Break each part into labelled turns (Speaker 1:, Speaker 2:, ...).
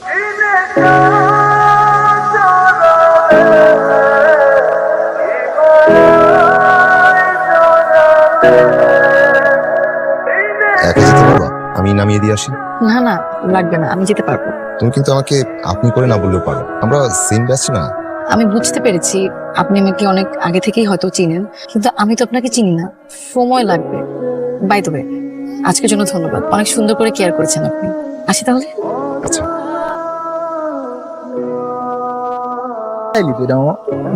Speaker 1: একা যেতে পারবা? আমি নামিয়ে দিয়ে আসি।
Speaker 2: না না লাগবে না আমি যেতে পারব।
Speaker 1: তুমি কিন্তু আমাকে আপনি করে না বললেও পারো। আমরা সেম ব্যাচ না?
Speaker 2: আমি বুঝতে পেরেছি আপনি আমাকে অনেক আগে থেকেই হয়তো চিনেন কিন্তু আমি তো আপনাকে চিনি না। সময় লাগবে। বাই তবে আজকের জন্য ধন্যবাদ। অনেক সুন্দর করে কেয়ার করেছেন আপনি। আসি তাহলে?
Speaker 1: আচ্ছা।
Speaker 3: তো এটা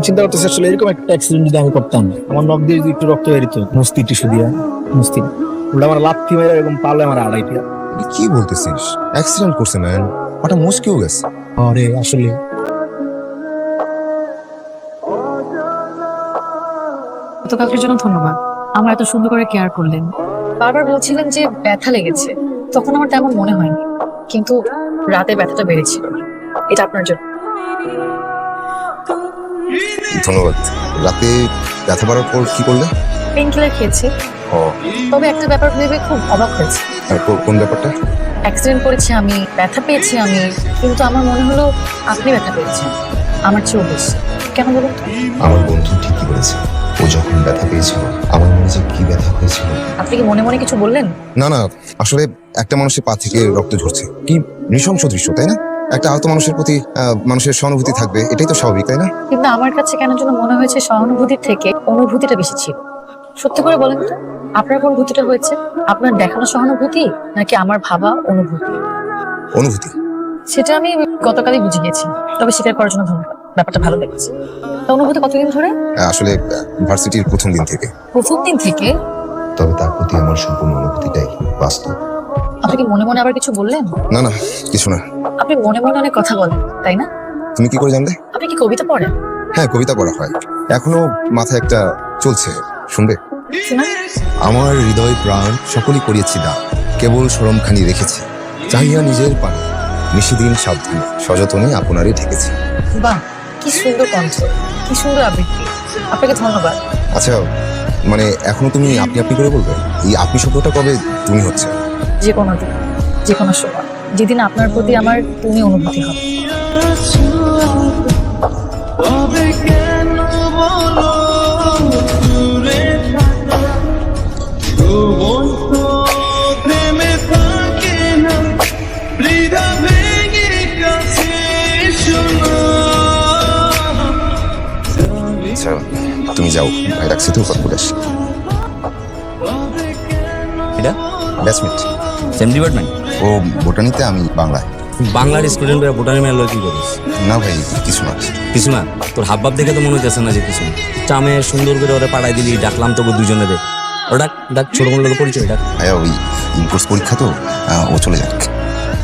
Speaker 3: চিন্তা করতেছি আসলে এরকম একটা অ্যাক্সিডেন্ট যদি আমি করতাম। আমার নখ দিয়ে যদি একটু রক্ত বেরিত মস্তি টিস্যু দিয়া মস্তি। ওটা আমার লাথি মেরে এরকম পারলে আমার আড়াইটা
Speaker 1: তুই কি বলতেছিস? অ্যাক্সিডেন্ট করছে ম্যান ওটা মুশকিল গেছে।
Speaker 3: আরে আসলে।
Speaker 2: গতকালকের জন্য ধন্যবাদ। আমার এত সুন্দর করে কেয়ার করলেন। বারবার বলছিলেন যে ব্যথা লেগেছে। তখন আমার তেমন মনে হয়নি। কিন্তু রাতে ব্যথাটা বেড়েছিল। এটা আপনার জন্য।
Speaker 1: ধন্যবাদ। রাতে ব্যথা বাড়ার পর কি করলে?
Speaker 2: পেন কিলার খেয়েছি।
Speaker 1: ও।
Speaker 2: তবে একটা ব্যাপার ভেবে খুব অবাক হয়েছে।
Speaker 1: আর কোন ব্যাপারটা?
Speaker 2: অ্যাক্সিডেন্ট করেছি আমি ব্যথা পেয়েছি আমি কিন্তু আমার মনে হলো আপনি ব্যথা পেয়েছেন। আমার চেয়েও বেশি। কেন বলুন
Speaker 1: আমার বন্ধু ঠিকই বলেছে। ও যখন ব্যথা পেয়েছিল আমার মনে যে কি ব্যথা হয়েছিল।
Speaker 2: আপনি কি মনে মনে কিছু বললেন?
Speaker 1: না না আসলে একটা মানুষের পা থেকে রক্ত ঝরছে। কি নৃশংস দৃশ্য তাই না? একটা আহত মানুষের প্রতি আহ, মানুষের সহানুভূতি থাকবে এটাই তো স্বাভাবিক তাই না?
Speaker 2: কিন্তু আমার কাছে কেন যেন মনে হয়েছে সহানুভূতির থেকে অনুভূতিটা বেশি ছিল। সত্যি করে বলেন তো আপনার কোন ভূতিটা হয়েছে? আপনার দেখানো সহানুভূতি নাকি আমার ভাবা অনুভূতি?
Speaker 1: অনুভূতি?
Speaker 2: সেটা আমি গতকালই বুঝে গেছি তবে স্বীকার করার জন্য ধন্যবাদ। ব্যাপারটা ভালো লেগেছে। তা অনুভূতি কতদিন ধরে?
Speaker 1: আসলে ভার্সিটির প্রথম দিন থেকে।
Speaker 2: প্রথম দিন থেকে?
Speaker 1: তবে তার প্রতি আমার সম্পূর্ণ অনুভূতিটাই বাস্তব।
Speaker 2: আপনি কি মনে মনে আবার কিছু বললেন?
Speaker 1: না না কিছু না।
Speaker 2: আপনি মনে মনে অনেক কথা বলেন তাই না?
Speaker 1: তুমি কি করে জানলে?
Speaker 2: আপনি কি কবিতা পড়েন?
Speaker 1: হ্যাঁ কবিতা পড়া হয়। এখনও মাথায় একটা চলছে শুনবে? আমার হৃদয় প্রাণ সকলই করিয়েছি দা কেবল সরমখানি রেখেছি। চাহিয়া নিজের পানে নিশিদিন সাবধানে সযতনে আপনারই ঠেকেছি।
Speaker 2: বাহ কি সুন্দর কণ্ঠ কি সুন্দর আবৃত্তি। আপনাকে ধন্যবাদ।
Speaker 1: আচ্ছা মানে এখনও তুমি আপনি আপনি করে বলবে? এই আপনি শব্দটা কবে তুমি হচ্ছে?
Speaker 2: যে কোনো দিন যে কোনো সময়। যেদিন আপনার প্রতি আমার তুমি অনুভূতি হবে।
Speaker 1: তুমি যাও। ভাই রাখছি তো কথা বলে ব্যাচমেট
Speaker 4: সেম ডিপার্টমেন্ট
Speaker 1: ও বোটানিতে আমি বাংলায়।
Speaker 4: বাংলার স্টুডেন্ট বোটানি মেলা কি করিস?
Speaker 1: না ভাই কিছু না
Speaker 4: কিছু না তোর হাবভাব দেখে তো মনে হইতেছে না যে কিছু চামে সুন্দর করে ওরে পাঠাই দিলি ডাকলাম তোকে দুজনে রে ডাক ডাক ছোট মোটো পরিচয় ডাক।
Speaker 1: ভাইয়া ওই ইনকোর্স পরীক্ষা তো ও চলে যাক।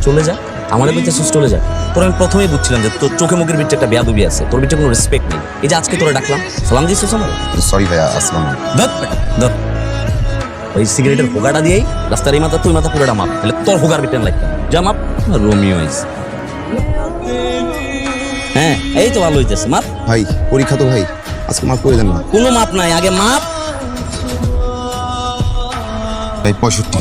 Speaker 4: চলে যা আমাদের বিচ্ছে সুস্থ চলে যা তোর আমি প্রথমেই বুঝছিলাম যে তোর চোখে মুখের বিচ্ছে একটা বেয়াদবি আছে। তোর বিচ্ছে কোনো রেসপেক্ট নেই। এই যে আজকে তোরা ডাকলাম। সালাম দিয়েছিস আমার
Speaker 1: সরি ভাইয়া আসলাম
Speaker 4: বেটা, ধর। ওই সিগারেটের হোগাটা দিয়েই রাস্তার এই মাথা তুই মাথা পুরোটা মাপ। তাহলে তোর হোগার বিটেন লাগবে। যা মাপ রোমিও হ্যাঁ এই তো ভালো হইতেছে। মাপ।
Speaker 1: ভাই পরীক্ষা তো ভাই আজকে মাফ করে দেন না।
Speaker 4: কোনো মাপ নাই আগে মাপ।
Speaker 1: ভাই পঁয়ষট্টি।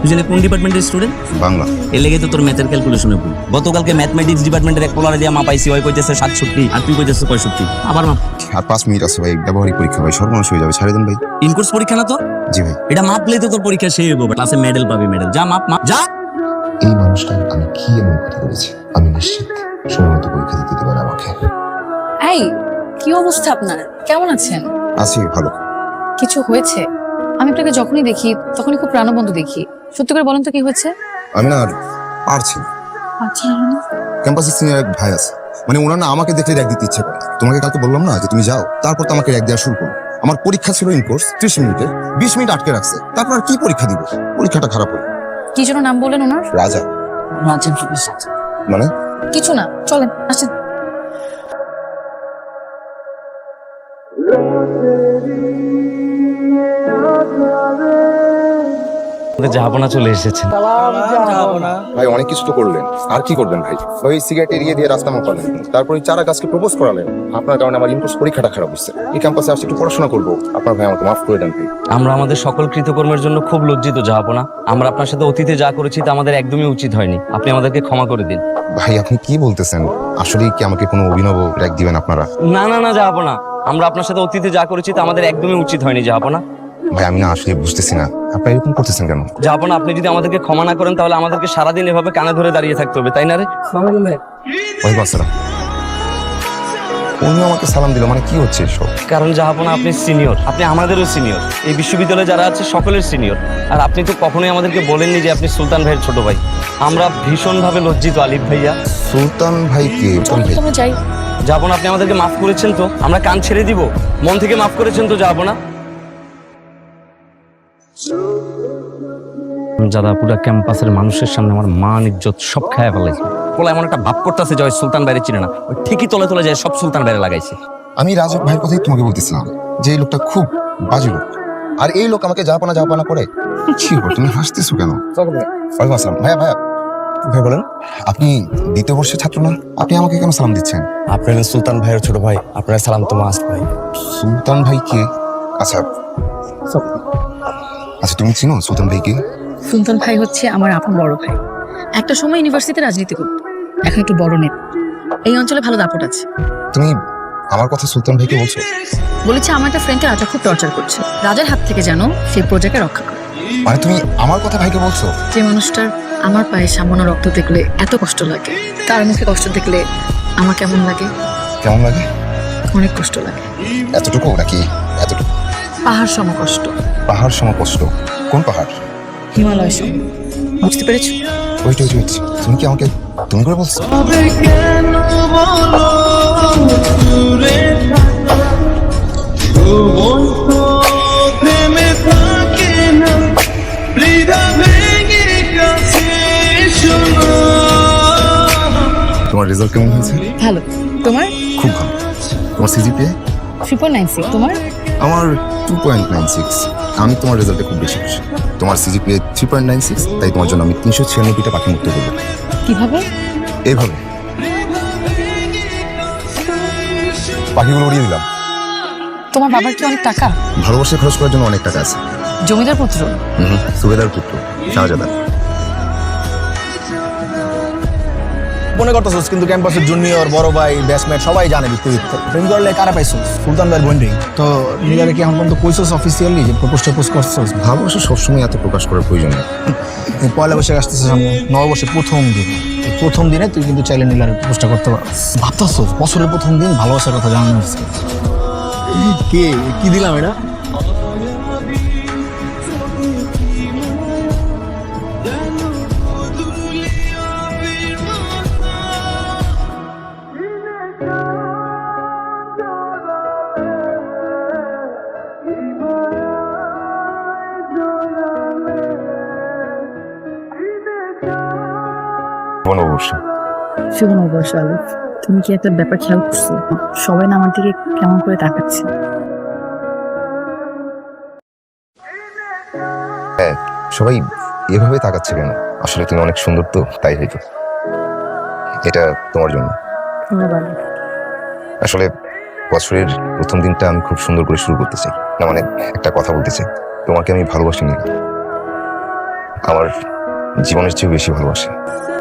Speaker 4: তুই জানি কোন ডিপার্টমেন্টের স্টুডেন্ট
Speaker 1: বাংলা।
Speaker 4: এর লেগে তো তোর ম্যাথের ক্যালকুলেশনে ভুল। গতকালকে ম্যাথমেটিক্স ডিপার্টমেন্টের এক পোলারে দিয়া মাপাইছি ওই কইতেছে সাতষট্টি আর তুই কইতেছে পঁয়ষট্টি। আবার মাপ।
Speaker 1: আর পাঁচ মিনিট আছে ভাই ব্যবহারিক পরীক্ষা ভাই সর্বনাশ হয়ে যাবে ছাড়ে দেন ভাই।
Speaker 4: ইনকোর্স পরীক্ষা না তো
Speaker 1: জি ভাই।
Speaker 4: এটা মাপলেই তো তোর পরীক্ষা সেই হইব ক্লাসে মেডেল পাবি মেডেল যা মাপ মাপ যা!
Speaker 1: এই মানুষটা আমি কি এমন ক্ষতি করেছি আমি নিশ্চিত সময় মতো পরীক্ষা দিতে দেবেন আমাকে।
Speaker 2: এই কি অবস্থা আপনার? কেমন আছেন?
Speaker 1: আছি ভালো।
Speaker 2: কিছু হয়েছে? আমি আপনাকে যখনই দেখি তখনই খুব প্রাণবন্ত দেখি। সত্যি করে বলেন তো কি হয়েছে?
Speaker 1: আমি না আর পারছি না।
Speaker 2: আচ্ছা
Speaker 1: ক্যাম্পাসে সিনিয়র এক ভাই আছে। মানে ওনার না আমাকে দেখলে র্যাক দিতে ইচ্ছে করে। তোমাকে কালকে বললাম না যে তুমি যাও তারপর তো আমাকে র্যাক দেওয়া শুরু করো আমার পরীক্ষা ছিল ইনকোর্স ত্রিশ মিনিটের বিশ মিনিট আটকে রাখছে। তারপর আর কি পরীক্ষা দিব? পরীক্ষাটা খারাপ হলো।
Speaker 2: কি যেন নাম বললেন ওনার?
Speaker 1: রাজা।
Speaker 2: রাজেন্দ্র
Speaker 1: মানে?
Speaker 2: কিছু না চলেন আসেন।
Speaker 4: জাহাপনা চলে এসেছেন।
Speaker 1: ভাই অনেক কিছু তো করলেন। আর কি করবেন ভাই? ওই সিগারেট এড়িয়ে দিয়ে রাস্তা মাপালেন। তারপর চারা গাছকে প্রপোজ করালেন। আপনার কারণে আমার ইন্টারেস্ট পরীক্ষাটা খারাপ হচ্ছে। এই ক্যাম্পাসে আসছি একটু পড়াশোনা করব। আপনার ভাই আমাকে মাফ করে দেন ভাই।
Speaker 4: আমরা আমাদের সকল কৃতকর্মের জন্য খুব লজ্জিত জাহাপনা। আমরা আপনার সাথে অতীতে যা করেছি তা আমাদের একদমই উচিত হয়নি। আপনি আমাদেরকে ক্ষমা করে দিন।
Speaker 1: ভাই আপনি কি বলতেছেন? আসলে কি আমাকে কোনো অভিনব র্যাক দিবেন আপনারা?
Speaker 4: না না না যাব না আমরা আপনার সাথে অতীতে যা করেছি তা আমাদের একদমই উচিত হয়নি জাহাপনা।
Speaker 1: ভাই আমি না আসলে বুঝতেছি না। আপনারা এরকম করতেছেন কেন?
Speaker 4: জাহাপনা আপনি যদি আমাদেরকে ক্ষমা না করেন তাহলে আমাদেরকে সারাদিন এভাবে কানে ধরে দাঁড়িয়ে থাকতে হবে তাই না রে?
Speaker 1: ওয়ালাইকুম আসসালাম। উনি আমাকে সালাম দিল মানে কি হচ্ছে এসব?
Speaker 4: কারণ জাহাপনা আপনি সিনিয়র আপনি আমাদেরও সিনিয়র। এই বিশ্ববিদ্যালয়ে যারা আছে সকলের সিনিয়র। আর আপনি তো কখনোই আমাদেরকে বলেননি যে আপনি সুলতান ভাইয়ের ছোট ভাই। আমরা ভীষণভাবে লজ্জিত আলিফ ভাইয়া।
Speaker 1: সুলতান ভাই কে?
Speaker 2: যাই।
Speaker 4: যাব না আপনি আমাদেরকে মাফ করেছেন তো? আমরা কান ছেড়ে দিব। মন থেকে মাফ করেছেন তো যাব না যারা পুরা ক্যাম্পাসের মানুষের সামনে আমার মান ইজ্জত সব খায় ফেলাইছে। বলে এমন একটা ভাব করতেছে যে সুলতান বাইরে চিনে না। ওই ঠিকই তলে তলে যায় সব সুলতান বাইরে লাগাইছে।
Speaker 1: আমি রাজক ভাইয়ের কথাই তোমাকে বলতেছিলাম যে এই লোকটা খুব বাজে লোক। আর এই লোক আমাকে জাপানা জাপানা করে কি ব্যাপার, তুমি হাসতেছো কেন? ওয়ালাইকুম আসসালাম। ভাইয়া ভাইয়া। ভাই বলেন। আপনি দ্বিতীয় বর্ষের ছাত্র না? আপনি আমাকে কেন সালাম দিচ্ছেন?
Speaker 5: আপনার সুলতান ভাইয়ের ছোট ভাই আপনার সালাম তো মাস্ট ভাই।
Speaker 1: সুলতান ভাই কে? আচ্ছা। আচ্ছা তুমি চিনো সুলতান ভাই কে?
Speaker 2: সুলতান ভাই হচ্ছে আমার আপন বড় ভাই। একটা সময় ইউনিভার্সিটিতে রাজনীতি করত। এখন একটু বড় নেতা এই অঞ্চলে ভালো দাপট আছে।
Speaker 1: তুমি আমার কথা সুলতান ভাইকে বলছো?
Speaker 2: বলেছে আমার একটা ফ্রেন্ডকে রাজা খুব টর্চার করছে। রাজার হাত থেকে যেন সেই প্রজাকে রক্ষা করে।
Speaker 1: মানে তুমি আমার কথা ভাইকে বলছো?
Speaker 2: যে মানুষটার আমার পায়ে সামান্য রক্ত দেখলে এত কষ্ট লাগে তার মুখে কষ্ট দেখলে আমার কেমন লাগে?
Speaker 1: কেমন লাগে?
Speaker 2: অনেক কষ্ট লাগে।
Speaker 1: এতটুকু নাকি? এতটুকু?
Speaker 2: পাহাড় সম কষ্ট।
Speaker 1: পাহাড় সম কষ্ট। কোন পাহাড়?
Speaker 2: হিমালয় সম। বুঝতে পেরেছ?
Speaker 1: ওইটা ওইটা ওইটা। তুমি কি আমাকে তুমি করে বলছো? তোমার রেজাল্ট কেমন হয়েছে?
Speaker 2: ভালো। তোমার?
Speaker 1: খুব ভালো। তোমার CGPA
Speaker 2: three point nine six তোমার?
Speaker 1: আমার টু পয়েন্ট নাইন সিক্স আমি তোমার রেজাল্টে খুব বেশি খুশি। তোমার CGPA three point nine six তাই তোমার জন্য আমি তিনশো ছিয়ানব্বইটা পাখি মুক্ত করব।
Speaker 2: কীভাবে?
Speaker 1: এইভাবে পাখিগুলো উড়িয়ে দিলাম।
Speaker 2: তোমার বাবার কি অনেক টাকা?
Speaker 1: ভালোবাসা খরচ করার জন্য অনেক টাকা আছে।
Speaker 2: জমিদার পুত্র?
Speaker 1: হুম সুবেদার পুত্র শাহজাদা
Speaker 3: মনে করতেছিস কিন্তু ক্যাম্পাসের জুনিয়র বড় ভাই ব্যাচমেট সবাই জানে বিপরীত। প্রেম করলে কারা পাইছো সুলতান ভাইয়ের বন্ডিং তো নিজেরা কি এখন পর্যন্ত কইছস অফিসিয়ালি যে প্রপোজ টপোজ করছস?
Speaker 1: ভালোবাসা সবসময় এত প্রকাশ করার প্রয়োজন নেই।
Speaker 3: এই পয়লা বৈশাখ আসতেছে সামনে নববর্ষের প্রথম দিন। প্রথম দিনে তুই কিন্তু চাইলে নীলার প্রপোজটা করতে পারস ভাবতেছ বছরের প্রথম দিন ভালোবাসার কথা জানানো কে কি দিলাম এটা?
Speaker 1: বনবর্ষ
Speaker 2: শুভ নববর্ষ আলিফ। তুমি কি একটা ব্যাপার খেয়াল করছ? সবাই না আমার দিকে কেমন করে তাকাচ্ছে?
Speaker 1: হ্যাঁ সবাই এভাবে তাকাচ্ছে কেন? আসলে তুমি অনেক সুন্দর তো তাই হয়তো। এটা তোমার জন্য।
Speaker 2: ধন্যবাদ
Speaker 1: আসলে বছরের প্রথম দিনটা আমি খুব সুন্দর করে শুরু করতে চাই। না মানে একটা কথা বলতে চাই। তোমাকে আমি ভালোবাসি নি। আমার জীবনের চেয়েও বেশি ভালোবাসি।